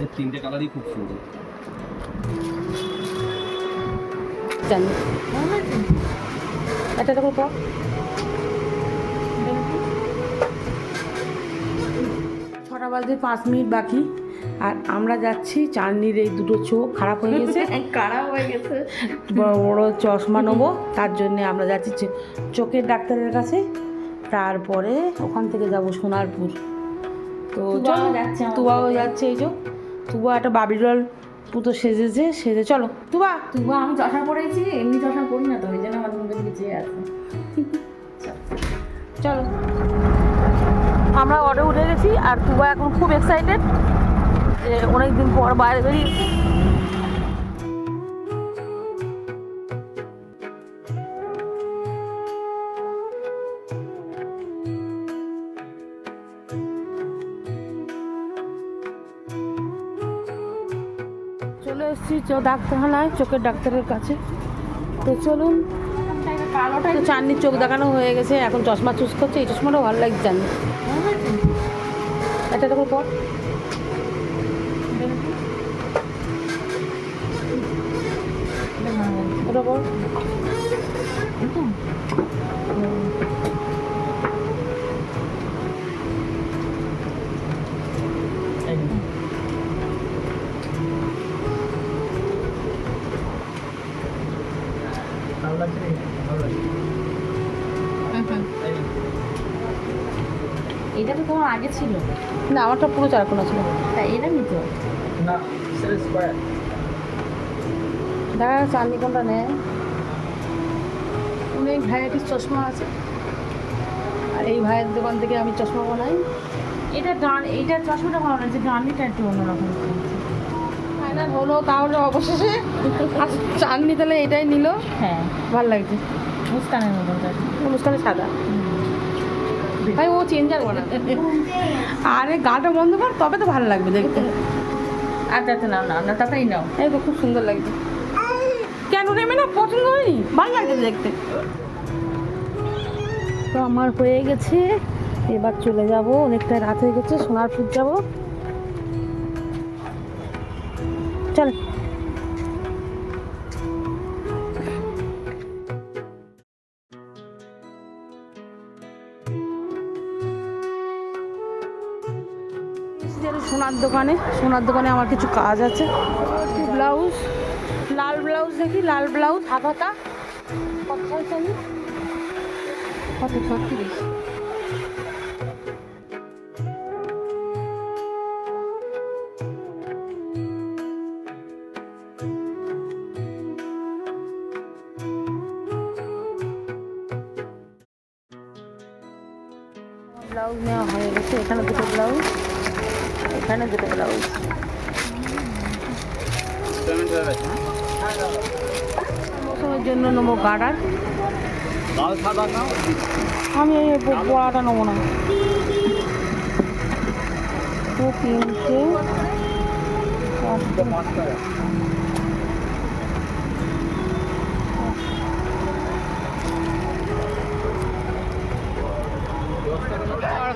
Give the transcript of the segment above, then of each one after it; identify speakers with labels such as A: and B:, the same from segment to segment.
A: এর তিনটে কালারই খুব সুন্দর।
B: দেখো পর ছটা বাজতে পাঁচ মিনিট বাকি আর আমরা যাচ্ছি চাঁদনির এই দুটো চোখ খারাপ হয়ে গেছে।
C: খারাপ হয়ে গেছে।
B: বড় বড় চশমা নেব তার জন্য আমরা যাচ্ছি চো- চোখের ডাক্তারের কাছে। তারপরে ওখান থেকে যাব সোনারপুর। তো চলো
C: সাথে।
B: যাচ্ছে এই যে তুবা একটা বাবিডল পুতো সেজেছে সেজে চলো। তুবা।
C: তুবা আমি চশা পরেছি এমনি চশা পরি না তো ওই জন্য আমার মুখের দিকে আছে।
B: চলো। আমরা অর্ডার উঠে গেছি আর তুবা এখন খুব এক্সাইটেড যে অনেক দিন পর বাইরে বেরিয়েছি। চলে এসেছি, চো ডাক্তারখানায়, চোখের ডাক্তারের কাছে। তো চলুন তো চাননির চোখ দেখানো হয়ে গেছে, এখন চশমা চুজ করছে, এই চশমাটা ভালো লাগছে জানি এটা দেখো পর। ওটা পর।
A: ভালো লাগছে ভালো লাগছে।
C: এটা তো তোমার আগে ছিল।
B: না আমারটা পুরো চারকোনা ছিল।
C: তাই এরকমই তো।
A: না সেটা স্কোয়ার
B: দেখা যাচ্ছে চাননি কোনটা নেয় অনেক ভ্যারাইটিস চশমা আছে। আর এই ভাইয়ের দোকান থেকে আমি চশমা বানাই।
C: এটা ডান এইটার চশমাটা ভালো না যে ডানিটা একটু অন্যরকম।
B: ফাইনাল হলো তাহলে অবশেষে চাননি তাহলে এটাই নিল।
C: হ্যাঁ।
B: ভালো লাগছে।
C: মুস্কানের মতন।
B: অনুষ্ঠানে সাদা। ভাই ও চেঞ্জ আর না। আরে গাটা বন্ধ কর তবে তো ভালো লাগবে দেখতে।
C: আচ্ছা আচ্ছা নাও না না তাড়াতাড়ি নাও।
B: এই তো খুব সুন্দর লাগছে। কেন নেবে না পছন্দ হয়নি? ভালো লাগছে দেখতে। তো আমার হয়ে গেছে। এবার চলে যাব অনেকটা রাত হয়ে গেছে সোনারপুর যাব। চল। সোনার দোকানে। সোনার দোকানে আমার কিছু কাজ আছে। ব্লাউজ, লাল ব্লাউজ দেখি, লাল ব্লাউজ হাফাতা কত? কত ব্লাউজ নেওয়া হয়ে গেছে। এখানে দুটো ব্লাউজ এখানে দুটো ব্লাউজ।
A: হয়ে?
B: মৌসুমের জন্য নেব গার্ডার আমি এই বড়াটা নেব না। তো তিনটে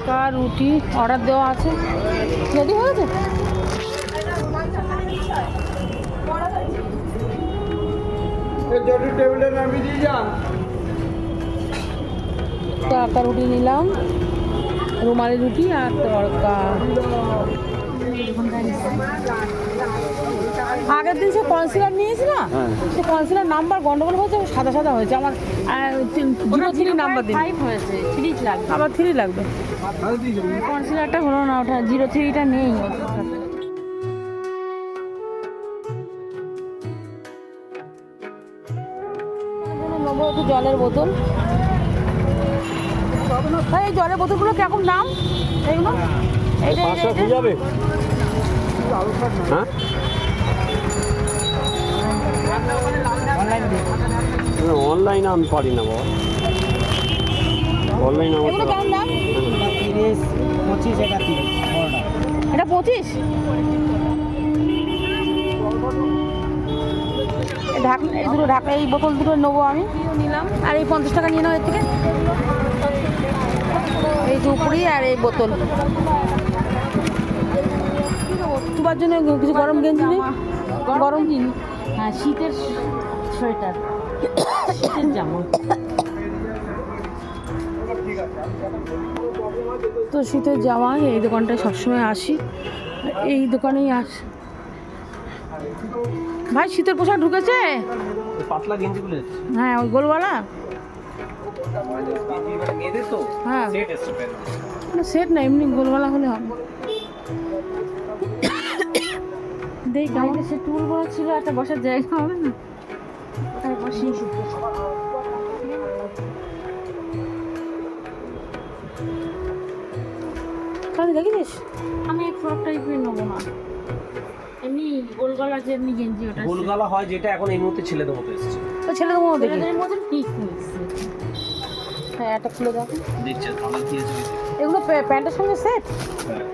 B: তড়কা রুটি অর্ডার দেওয়া আছে। রেডি
A: যান।
B: তড়কা রুটি নিলাম রুমালি রুটি আর তড়কা আগের দিন সে কনসিলার নিয়েছি না। সে কনসিলার নাম্বার গন্ডগোল হয়েছে সাদা সাদা হয়েছে। আমার জিরো থ্রি নাম্বার দিন।
C: ফাইভ হয়েছে থ্রি লাগবে।
B: আবার থ্রি লাগবে।
C: কনসিলারটা হলো না ওটা জিরো থ্রিটা নেই।
B: নেব একটু জলের বোতল। ভাই এই জলের বোতলগুলো কীরকম দাম? এইগুলো এইটা।
A: যাবে? হ্যাঁ? অনলাইন আমি পারি না বাবা। অনলাইন আমার
D: তিরিশ পঁচিশ এটা তিরিশ
B: এটা পঁচিশ? এই ঢাকনা এই দুটো ঢাকা এই বোতল দুটো নেব আমি। নিলাম আর এই পঞ্চাশ টাকা নিয়ে নাও এর থেকে। এই ঝুপড়ি আর এই বোতল। তোমার জন্য কিছু গরম গেঞ্জি নেই? গরম
C: জিনিস হ্যাঁ শীতের সোয়েটার। শীতের জামা।
B: তো শীতের জামা এই দোকানটায় সবসময় আসি। এই দোকানেই আস ভাই শীতের পোশাক ঢুকেছে?
A: পাতলা গেঞ্জিগুলো
B: হ্যাঁ ওই গোলওয়ালা? হ্যাঁ।
A: সেট এসছে
B: না সেট না এমনি গোলওয়ালা হলে হবে। দেখ কেমন
C: বাইরে সে টুল বড় ছিল একটা বসার জায়গা হবে না? তাই বসিয়ে
B: কাজ দেখিস
C: আমি এক ফ্রক টাইপের নেব না। এমনি গোল গলা যে এমনি গেঞ্জি ওটা
A: গোলগালা হয় যেটা এখন এই মুহূর্তে ছেলেদের মতো এসছে।
B: তো ছেলেদের মতো দেখি।
C: ছেলেদের মতন ঠিক
B: হ্যাঁ একটা খুলে দেখো।
A: দেখছে কালার দিয়েছে।
B: এগুলো প্যা- প্যান্টের সঙ্গে সেট
A: হ্যাঁ।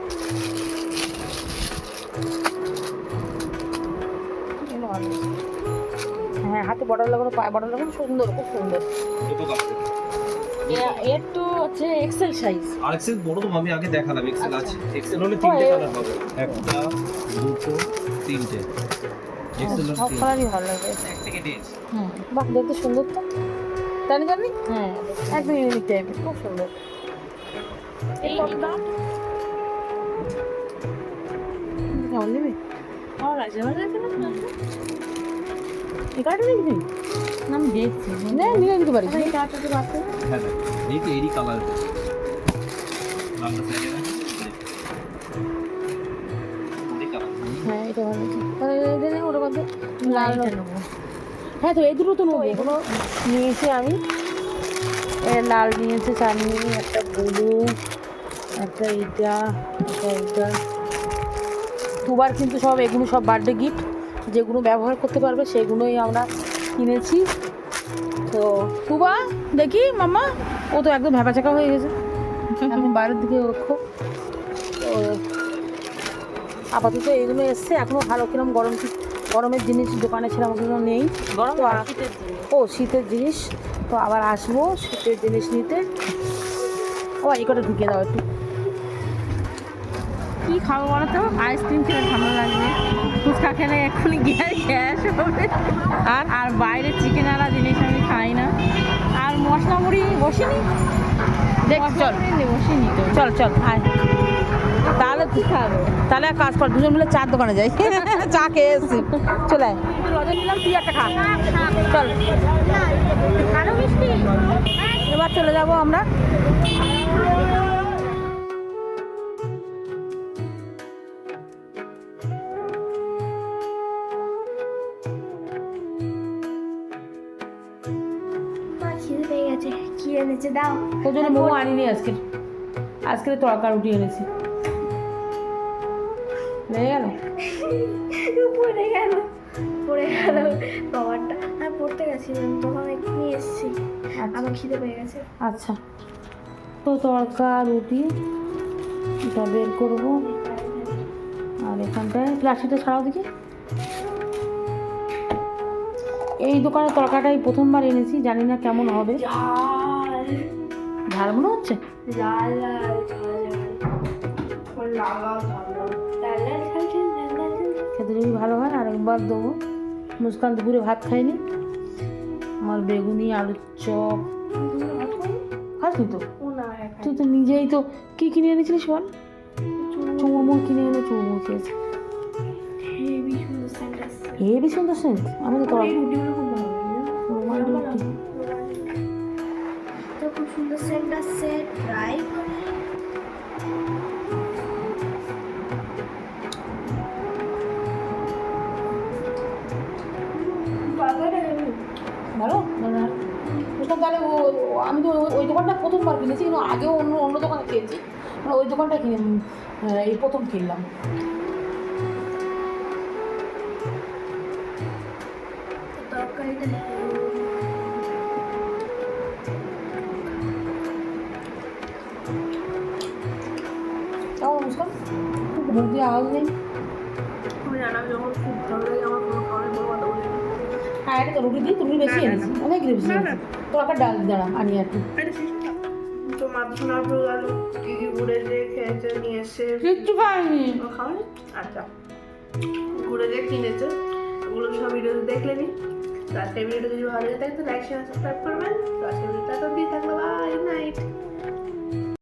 B: হ্যাঁ হাতে বর্ডার লাগানো পায়ে বর্ডার লাগানো সুন্দর খুব সুন্দর।
C: এর তো হচ্ছে এক্সেল সাইজ
A: আর এক্সেল বড় তো আমি আগে দেখালাম এক্সেল আছে। এক্সেল হলে তিনটে কালার হবে। একটা দুটো তিনটে। এক্সেল হলে তিনটে।
B: কালারই ভালো লাগে।
A: এক থেকে দিয়েছি
B: বাহ দেখতে সুন্দর তো। জানি জানি
C: হ্যাঁ।
B: একদম ইউনিক টাইপের খুব সুন্দর। কেমন নিবি?
C: আমি দেখছি।
B: নে নিয়ে নিতে
C: তো আছে।
A: হ্যাঁ এই তো এরই কালার
B: হ্যাঁ এটা ভালো আছে। ওটা বাদ লাল
C: নেব।
B: হ্যাঁ তো এই দুটো তো নেব। এগুলো নিয়েছি আমি। লাল নিয়েছে চাটনি একটা ব্লু একটা এইটা একটা দুবার কিন্তু সব এগুলো সব বার্থডে গিফট যেগুলো ব্যবহার করতে পারবে সেগুলোই আমরা কিনেছি। তো কুবা দেখি মামা ও তো একদম ভ্যাপাচাকা হয়ে গেছে। এখন বাইরের দিকে লক্ষ্য তো আপাতত এগুলো এসছে এখনও ভালো কিরম গরম গরমের জিনিস দোকানে ছিলাম ওগুলো নেই।
C: গরম।
B: ও শীতের জিনিস। তো আবার আসব শীতের জিনিস নিতে। ও এই কটা ঢুকিয়ে দাও একটু।
C: কি খাব বলো তো? আইসক্রিম খেলে ঠান্ডা লাগবে। ফুচকা খেলে এক্ষুনি গ্যাস গ্যাস হবে। আর আর বাইরে চিকেন আলা জিনিস আমি খাই না। আর মশলা মুড়ি বসিনি?
B: দেখ চল।
C: বসিনি তো।
B: চল চল আয়। তাহলে তুই
C: খাব?
B: তাহলে এক কাজ কর দুজন মিলে চার দোকানে যাই। চা খেয়ে এসছি। চলে তুই একটা খা। চল। এবার চলে যাব আমরা।
E: এনেছে দাও।
B: তোর জন্য মোমো আনিনি আজকে। আজকে তরকা রুটি এনেছি। লেগে গেল?
E: পড়ে গেল পড়ে গেল খাবারটা। আমি পড়তে গেছিলাম তখন একটু নিয়ে এসেছি আমার খিদে পেয়ে গেছে।
B: আচ্ছা। তো তরকা রুটি এটা বের করব। আর এখানটায় প্লাস্টিকটা ছাড়াও দেখি। এই দোকানের তরকাটাই প্রথমবার এনেছি জানি না কেমন হবে। ঝাল মনে হচ্ছে?
E: লাল লাল?
B: খেতে যদি ভালো হয় আরেকবার দেবো। মুস্কান দুপুরে ভাত খাইনি আমার বেগুনি আলুর চপ। খাসনি তো?
E: একা
B: তুই তো নিজেই তো কি কিনে এনেছিলিস বল? চুরমুর কিনে এনে চুরমুর খেয়েছি।
E: হেভি সুন্দর সেন্ট
B: আমি তো রুটি।
E: সুন্দর সেন্ট আসছে ট্রাই করে
B: ভালো তাহলে ও আমি তো ওই- দোকানটা প্রথমবার কিনেছি, কিন্তু আগেও অন্য অন্য দোকানে খেয়েছি। মানে ওই দোকানটা কিনে এই প্রথম কিনলাম। মুখ দিয়ে আওয়াজ নেই? হ্যাঁ এটা তো রুটি দিয়ে তুমি বেশি হ্যাঁ, এনেছি। অনেক বেশি হ্যাঁ, এনেছি। হ্যাঁ। তো আবার ডাল দাঁড়া আনি আর কি।
E: তো মাধ্যমা গেল কি কি ঘুরে যে নিয়ে এসে
B: কিচ্ছু আচ্ছা।
E: ঘুরে যে কিনেছে। ওগুলো সব ভিডিও দেখলে নি। আজকের ভিডিওটা যদি ভালো লাগে থাকে তো লাইক শেয়ার সাবস্ক্রাইব করবেন। তো তো দিয়ে থাকল বাই নাইট